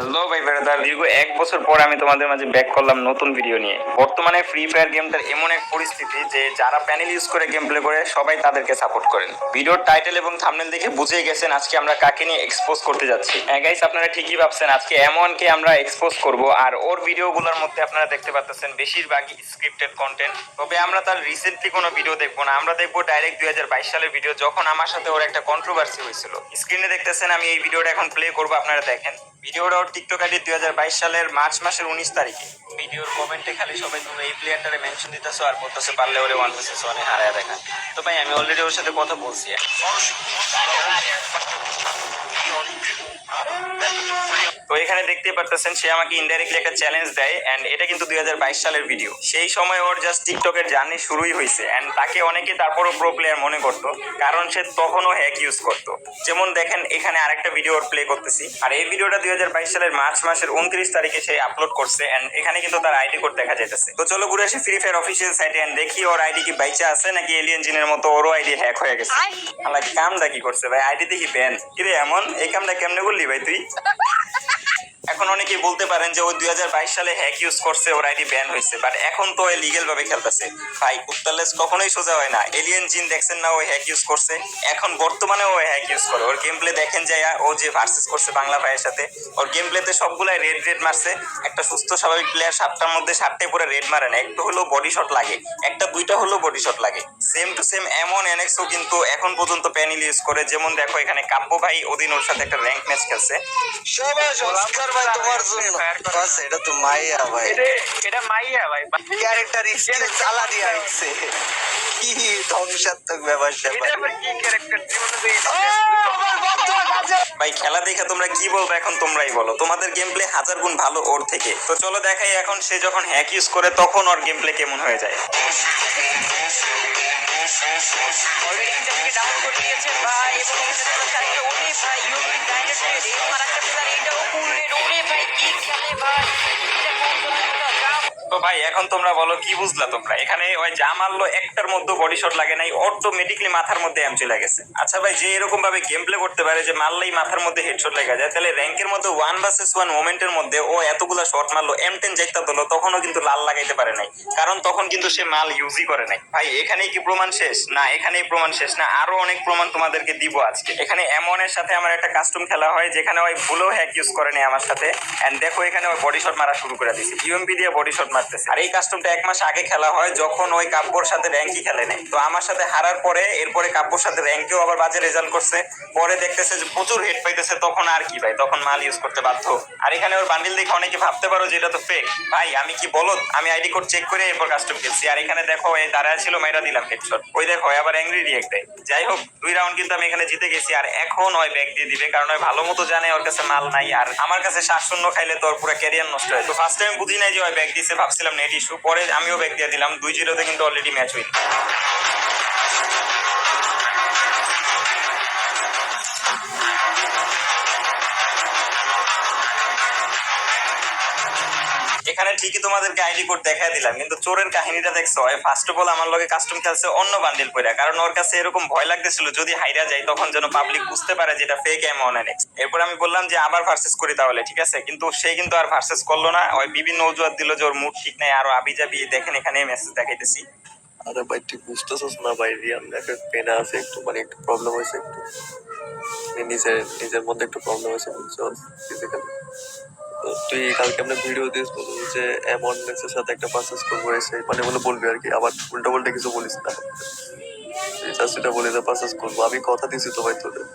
Hello ভাই বেড়াদার। দীর্ঘ এক বছর পর আমি তোমাদের মাঝে ব্যাক করলাম নতুন ভিডিও নিয়ে। বর্তমানে ফ্রি ফায়ার গেমটার এমন এক পরিস্থিতি যে যারা প্যানেল ইউজ করে গেম প্লে করে, সবাই তাদেরকে সাপোর্ট করেন। ভিডিওর টাইটেল এবং থামনেল দেখে বুঝেই গেছেন আজকে আমরা কাকে নিয়ে এক্সপোজ করতে যাচ্ছি। হ্যাঁ গাইস আপনারা ঠিকই ভাবছেন, আজকে এমনকে আমরা এক্সপোজ করব। আর ওর ভিডিওগুলোর মধ্যে আপনারা দেখতে পাচ্ছেন বেশিরভাগই স্ক্রিপ্টেড কন্টেন্ট তবে আমরা তার রিসেন্টলি কোনো ভিডিও দেখব না। আমরা দেখব ডাইরেক্ট দুই হাজার বাইশ সালের ভিডিও যখন আমার সাথে ওর একটা কন্ট্রোভার্সি হয়েছিল। স্ক্রিনে দেখতেছেন, আমি এই ভিডিওটা এখন প্লে করব, আপনারা দেখেন। ভিডিওটা টিকটক আইডি দুই সালের মার্চ মাসের উনিশ তারিখে। ভিডিওর কমেন্টে খালি সবাই তুমি এই প্লেয়ারটারে মেনশন দিতেছো আর বলতেছো পারলে ওরে ওয়ান ভার্সেস ওয়ানে হারায় দেখা। তো ভাই, আমি অলরেডি ওর সাথে কথা বলছি তো এখানে দেখতে পারতেছেন সে আমাকে ইনডাইরেক্টলি একটা চ্যালেঞ্জ দেয় এন্ড এটা কিন্তু দুই হাজার বাইশ সালের ভিডিও সেই সময় ওর জাস্ট টিকটকের জার্নি শুরুই হয়েছে এন্ড তাকে অনেকে তারপরও প্রো প্লেয়ার মনে করতো কারণ সে তখনও হ্যাক ইউজ করতো। যেমন দেখেন এখানে আরেকটা ভিডিও ওর প্লে করতেছি আর এই ভিডিওটা দুই সালের মার্চ মাসের উনত্রিশ তারিখে সে আপলোড করছে এন্ড এখানে কিন্তু তার আইডি কোড দেখা যাইতেছে। তো চলো ঘুরে আসি ফ্রি ফায়ার অফিসিয়াল সাইটে এন্ড দেখি ওর আইডি কি বাইচা আছে নাকি এলিয়েন জিনের মতো ওরও আইডি হ্যাক হয়ে গেছে। আল্লাহ কামটা কি করছে ভাই? আইডি দেখি ব্যান কিরে এমন? এই কামটা কেমনে করলি ভাই তুই? এখন অনেকেই বলতে পারেন যে ওই দুই সালে হ্যাক ইউজ করছে, ওর আইডি ব্যান হয়েছে বাট এখন তো ওই লিগেল ভাবে খেলতেছে। ভাই কুত্তালেস কখনোই সোজা হয় না। এলিয়েন জিন দেখছেন না ওই হ্যাক ইউজ করছে। এখন বর্তমানে ও হ্যাক ইউজ করে। ওর গেম প্লে দেখেন যায় ও যে ভার্সেস করছে বাংলা ভাইয়ের সাথে, ওর গেম প্লেতে সবগুলাই রেড রেড মারছে। একটা সুস্থ, স্বাভাবিক প্লেয়ার সাতটার মধ্যে সাতটাই পুরো রেড মারে না। একটু হলেও বডি শট লাগে। একটা, দুইটা হলেও বডি শট লাগে। সেম টু সেম এমন এনএক্সও কিন্তু এখন পর্যন্ত প্যানেল ইউজ করে। যেমন দেখো এখানে কাব্য ভাই ওদিন ওর সাথে একটা র্যাঙ্ক ম্যাচ খেলছে। সবাই ভাই তোমার জন্য বাস এটা তো মাইয়া ভাই এটা মাইয়া ভাই ক্যারেক্টার স্কিল চালা দিয়ে আইছে কি ধ্বংসাত্মক ব্যাপার স্যাপার। কি ক্যারেক্টার জীবনে তো এই- ভাই খেলা দেখে তোমরা কি বলব? এখন তোমরাই বলো। তোমাদের গেম প্লে হাজার গুণ ভালো ওর থেকে। তো চলো দেখাই এখন সে যখন হ্যাক ইউজ করে তখন ওর গেম প্লে কেমন হয়ে যায়। ভাই। এবং ভাই। ফুল তো ভাই, এখন তোমরা বলো, কি বুঝলা তোমরা? এখানে ওই যা মারলো একটার মধ্যে বডি শট লাগে নাই অটোমেটিকলি মাথার মধ্যে আচ্ছা ভাই, যে এরকম ভাবে গেম প্লে করতে পারে যে মারলেই মাথার মধ্যে হেডশট যায়, তাহলে র্যাঙ্কের মধ্যে ওয়ান ভার্সেস ওয়ান মোমেন্টের মধ্যে ও এতগুলা শট মারলো এম টেন যাইতা তোলো, তখনও কিন্তু লাল লাগাইতে পারে নাই। কারণ তখন কিন্তু সে মাল ইউজই করে নাই। ভাই, এখানেই কি প্রমাণ শেষ? না, এখানেই প্রমাণ শেষ না, আরও অনেক প্রমাণ তোমাদেরকে দিব আজকে। এখানে এমনের সাথে আমার একটা কাস্টম খেলা হয়, যেখানে ওই ভুলেও হ্যাক ইউজ করে নাই আমার সাথে। এন্ড দেখো, এখানে ওই বডি শট মারা শুরু করে দিয়েছে। ইউএমপি দিয়ে বডি শট মারতেছে আর এই কাস্টমটা এক মাস আগে খেলা হয়, যখন ওই কাব্যর সাথে র্যাঙ্কই খেলে নেই। তো আমার সাথে হারার পরে, এরপরে কাব্যর সাথে র্যাঙ্কেও আবার বাজে রেজাল্ট করছে। পরে দেখতেছে যে প্রচুর হেড পাইতেছে, তখন আর কি ভাই, তখন মাল ইউজ করতে বাধ্য। আর এখানে ওর বান্ডিল দেখে অনেকে ভাবতে পারো যে এটা তো ফেক ভাই, আমি কি বলো আমি আইডি কোড চেক করে এরপর কাস্টম খেলছি। আর এখানে দেখো, এই দাঁড়ায় ছিল মেয়েরা দিলাম হেডশট ওই দেখো আবার অ্যাংরি রিয়েক্ট দেয়। যাই হোক, দুই রাউন্ড কিন্তু আমি এখানে জিতে গেছি, আর এখন ওই ব্যাগ দিয়ে দিবে, কারণ ওই ভালো মতো জানে ওর কাছে মাল নাই। আর আমার কাছে শ্বাস খাইলে তো ওর পুরো ক্যারিয়ার নষ্ট হয়। তো ফার্স্ট টাইম বুঝি নাই যে ওই ব্যাগ দিয়েছে ভাবছিলাম নেট ইস্যু পরে আমিও ব্যাক দিয়ে দিলাম দুই জিরোতে কিন্তু অলরেডি ম্যাচ হইল এখানে ঠিকই তোমাদেরকে আইডি কোড দেখাই দিলাম, কিন্তু চোরের কাহিনীটা দেখছ? ফার্স্ট অফ অল আমার লগে কাস্টম খেলছে অন্য বান্ডিল পরে কারণ ওর কাছে এরকম ভয় লাগতেছিল, যদি হাইরা যায় তখন যেন পাবলিক বুঝতে পারে যে এটা ফেক এমন এনএক্স এরপর আমি বললাম যে আবার ভার্সেস করি তাহলে, ঠিক আছে? কিন্তু সে কিন্তু আর ভার্সেস করল না, ওই বিভিন্ন অজুহাত দিল যে ওর মুড ঠিক নাই, আরও আবি যাবি, দেখেন এখানে মেসেজ দেখাইতেছি। আরে ভাই, তুই বুঝতেছিস না ভাই রিয়াম একটা পেনা আছে একটু মানে একটু প্রবলেম হয়েছে একটু। মানে নিজের নিজের মধ্যে একটু প্রবলেম হয়েছে বুঝছ ফিজিক্যালি তুই কালকে আমরা ভিডিও দিস, বলবি যে এমন মেসের সাথে একটা পারচেস করব এসে। মানে বলে বলবি আর কি, আবার উল্টা পাল্টা কিছু বলিস না। তুই জাস্ট বলে যে পারচেস করব। আমি কথা দিছি তো ভাই তোদের।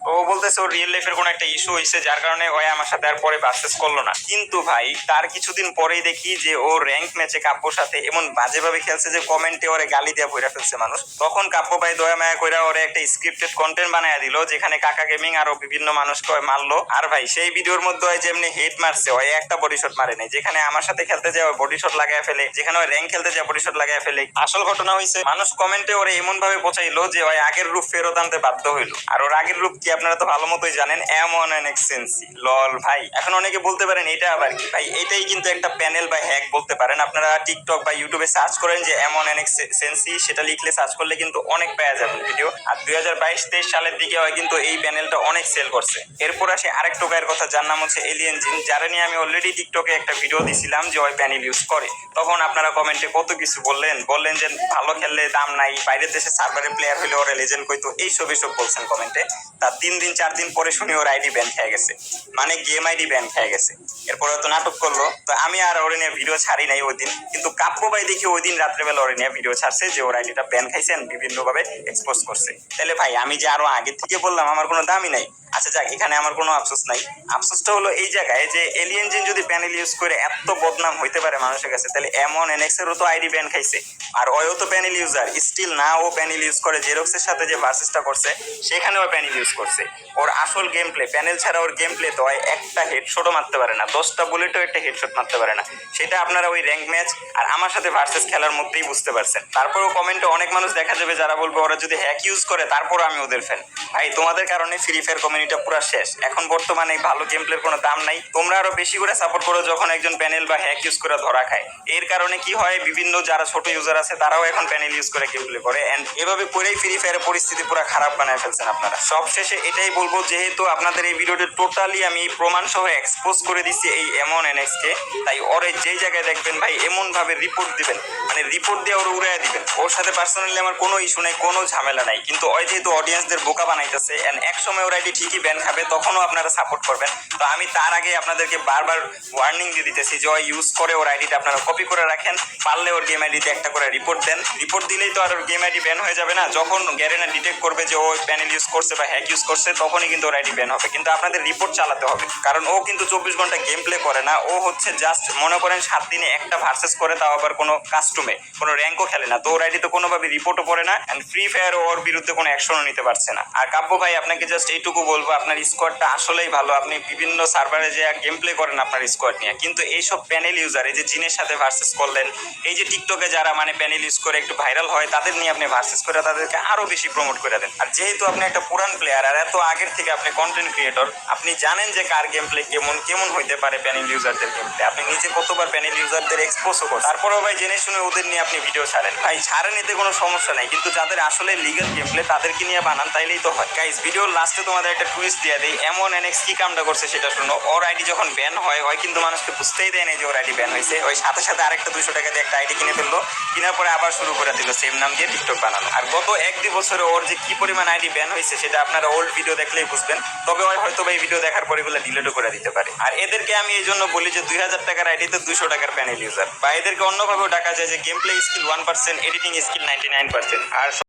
ও বলতেছে ওর রিয়েল লাইফের কোনো একটা ইস্যু হয়েছে যার কারণে ওই আমার সাথে আর পরে ভার্সেস করল না। কিন্তু ভাই, তার কিছুদিন পরেই দেখি যে ও র্যাঙ্ক ম্যাচে কাব্যর সাথে এমন বাজেভাবে খেলছে যে কমেন্টে ওরে গালি দিয়ে বইরা ফেলছে মানুষ। তখন কাব্য ভাই দয়া মায়া কইরা ওরে একটা স্ক্রিপ্টেড কন্টেন্ট বানায় দিল, যেখানে কাকা গেমিং আরও বিভিন্ন মানুষকে মারলো। আর ভাই, সেই ভিডিওর মধ্যে ওই যেমনি হেড মারছে, ওই একটা বডি শট মারে নাই, যেখানে আমার সাথে খেলতে যায় বডি শট লাগায় ফেলে, যেখানে ওই র্যাঙ্ক খেলতে যায় বডি শট লাগায় ফেলে। আসল ঘটনা হয়েছে মানুষ কমেন্টে ওরে এমন ভাবে পচাইলো যে ওই আগের রূপ ফেরত আনতে বাধ্য হইল। আর ওর আগের রূপ কি আপনারা তো ভালো মতোই জানেন এমন অনেক সেন্সি লল ভাই। এখন অনেকে বলতে পারেন, এটা আবার কি? ভাই, এটাই কিন্তু একটা প্যানেল বা হ্যাক বলতে পারেন। আপনারা টিকটক বা ইউটিউবে সার্চ করেন যে এমন অনেক সেন্সি সেটা লিখলে সার্চ করলে কিন্তু অনেক পাওয়া যাবে ভিডিও আর দুই হাজার বাইশ, তেইশ সালের দিকে হয় কিন্তু এই প্যানেলটা অনেক সেল করছে। এরপর আসে আরেক টোকায়ের কথা, যার নাম হচ্ছে এলিয়েন জিন যারা নিয়ে আমি অলরেডি টিকটকে একটা ভিডিও দিছিলাম যে ওই প্যানেল ইউজ করে। তখন আপনারা কমেন্টে কত কিছু বললেন? বললেন যে ভালো খেললে দাম নাই, বাইরের দেশে সার্ভারে প্লেয়ার হলে ওরা লেজেন্ড কইতো, এইসব এসব বলছেন কমেন্টে তার তিন দিন, চার দিন পরে শুনি ওর আইডি ব্যান খেয়ে গেছে। মানে গেম আইডি ব্যান খেয়ে গেছে। এরপর তো নাটক করল। তো আমি আর ওরে নিয়ে ভিডিও ছাড়ি নাই ওই দিন। কিন্তু কাপ্য ভাই দেখি ওই দিন রাত্রেবেলা ওরে নিয়ে ভিডিও ছাড়ছে যে ওর আইডিটা ব্যান খাইছেন, বিভিন্নভাবে এক্সপোজ করছে। তাহলে ভাই, আমি যে আরও আগে থেকে বললাম, আমার কোনো দামই নাই। আচ্ছা যাক, এখানে আমার কোনো আফসোস নাই। আফসোসটা হলো এই জায়গায় যে এলিয়েন জিন যদি প্যানেল ইউজ করে এত বদনাম হইতে পারে মানুষের কাছে, তাহলে এমন এনএক্সেরও তো আইডি ব্যান খাইছে। আর ওয়ও তো প্যানেল ইউজার স্টিল না ও প্যানেল ইউজ করে জেরক্সের সাথে যে ভার্সেসটা করছে, সেখানেও প্যানেল ইউজ করছে। ওর আসল গেম প্লে প্যানেল ছাড়া ওর গেম প্লে তো হয় একটা হেডশটও মারতে পারে না, দশটা বুলেটও একটা হেডশট মারতে পারে না। সেটা আপনারা ওই র্যাঙ্ক ম্যাচ আর আমার সাথে ভার্সেস খেলার মধ্যেই বুঝতে পারছেন। তারপরেও কমেন্টে অনেক মানুষ দেখা যাবে যারা বলবে, ওরা যদি হ্যাক ইউজ করে, তারপরও আমি ওদের ফ্যান ভাই, তোমাদের কারণে ফ্রি ফায়ার কমিউনিটিটা পুরো শেষ। এখন বর্তমানে ভালো গেম প্লের কোনো দাম নাই। তোমরা আরও বেশি করে সাপোর্ট করো যখন একজন প্যানেল বা হ্যাক ইউজ করে ধরা খায়। এর কারণে কি হয়, বিভিন্ন যারা ছোট ইউজার আছে, তারাও এখন প্যানেল ইউজ করে গেম প্লে করে। এন্ড এভাবে করেই ফ্রি ফায়ারের পরিস্থিতি পুরো খারাপ বানায় ফেলছেন আপনারা। সব শেষে এটাই বলব, যেহেতু আপনাদের এই ভিডিওটি টোটালি আমি প্রমাণ সহ এক্সপোজ করে দিচ্ছি এই এমন এনএক্স কে তাই ওরে যেই জায়গায় দেখবেন ভাই এমন ভাবে রিপোর্ট দিবেন। মানে রিপোর্ট দিয়ে ওর উড়াইয়া দিবেন। ওর সাথে পার্সোনালি আমার কোনো ইস্যু নাই, কোনো ঝামেলা নাই। কিন্তু ওই যেহেতু অডিয়েন্সদের বোকা বানাইতেছে এন্ড এক সময় ওর আইডি ঠিকই ব্যান খাবে, তখনও আপনারা সাপোর্ট করবেন। তো আমি তার আগে আপনাদেরকে বারবার ওয়ার্নিং দিয়ে দিতেছি যে ইউজ করে ওর আইডিটা আপনারা কপি করে রাখেন। পারলে ওর গেম আইডিতে একটা করে রিপোর্ট দেন। রিপোর্ট দিলেই তো আর ওর গেম আইডি ব্যান হয়ে যাবে না। যখন গ্যারেনা ডিটেক্ট করবে যে ও প্যানেল ইউজ করছে বা হ্যাক ইউজ করছে, তখনই কিন্তু ওর আইডি ব্যান হবে। কিন্তু আপনাদের রিপোর্ট চালাতে হবে। কারণ ও কিন্তু চব্বিশ ঘণ্টা গেম প্লে করে না। ও হচ্ছে জাস্ট মনে করেন সাত দিনে একটা ভার্সেস করে, তাও আবার কোনো কাস্টমে কোনো র্যাঙ্কও খেলে না। তো ওর আইডি তো কোনোভাবে রিপোর্টও পড়ে না। অ্যান্ড ফ্রি ফায়ার ওর বিরুদ্ধে কোনো অ্যাকশনও নিতে পারছে না। আর কাব্য ভাই, আপনাকে জাস্ট এইটুকু বলব আপনার স্কোয়াডটা আসলেই ভালো। আপনি বিভিন্ন সার্ভারে যে গেম প্লে করেন আপনার স্কোয়াড নিয়ে। কিন্তু এইসব প্যানেল ইউজার এই যে জিনের সাথে ভার্সেস করলেন, এই যে টিকটকে যারা মানে প্যানেল ইউজ করে একটু ভাইরাল হয়, তাদের নিয়ে আপনি ভার্সেস করে তাদেরকে আরও বেশি প্রমোট করে দেন। আর যেহেতু আপনি একটা পুরান প্লেয়ার আর এত আগের থেকে আপনি কন্টেন্ট ক্রিয়েটর আপনি জানেন যে কার গেম প্লে কেমন কেমন হইতে পারে প্যানেল ইউজারদের গেম প্লে আপনি নিজে কতবার প্যানেল ইউজারদের এক্সপোজও করেন তারপরেও ভাই জেনে শুনে ওদের নিয়ে আপনি ভিডিও ছাড়েন। ভাই, ছাড়েন এতে কোনো সমস্যা নাই, কিন্তু যাদের আসলে লিগাল গেম প্লে তাদেরকে নিয়ে বানান, তাইলেই তো হয়। গাইস ভিডিওর লাস্টে তোমাদের একটা টুইস্ট দিয়ে দেই, এমন এনএক্স কি কামটা করছে সেটা শুনো। ওর আইডি যখন ব্যান হয় হয় কিন্তু মানুষকে বুঝতেই দেয় না যে ওর আইডি ব্যান হয়েছে। ওই সাথে সাথে আরেকটা দুইশো টাকা দিয়ে একটা আইডি কিনে ফেলল। কেনার পরে আবার শুরু করে দিল সেম নাম দিয়ে টিকটক বানানো আর গত এক দুই বছরে ওর যে কি পরিমাণ আইডি ব্যান হয়েছে, সেটা আপনারা ওল্ড ভিডিও দেখলেই বুঝবেন। তবে ওই হয়তো এই ভিডিও দেখার পরে এগুলো ডিলিটও করে দিতে পারে। আর এদেরকে আমি এই জন্য বলি যে দুই হাজার টাকার আইডিতে দুশো টাকার প্যানেল ইউজার বা এদেরকে অন্যভাবেও ডাকা যায় যে game play skill one percent editing skill ninety nine percent আর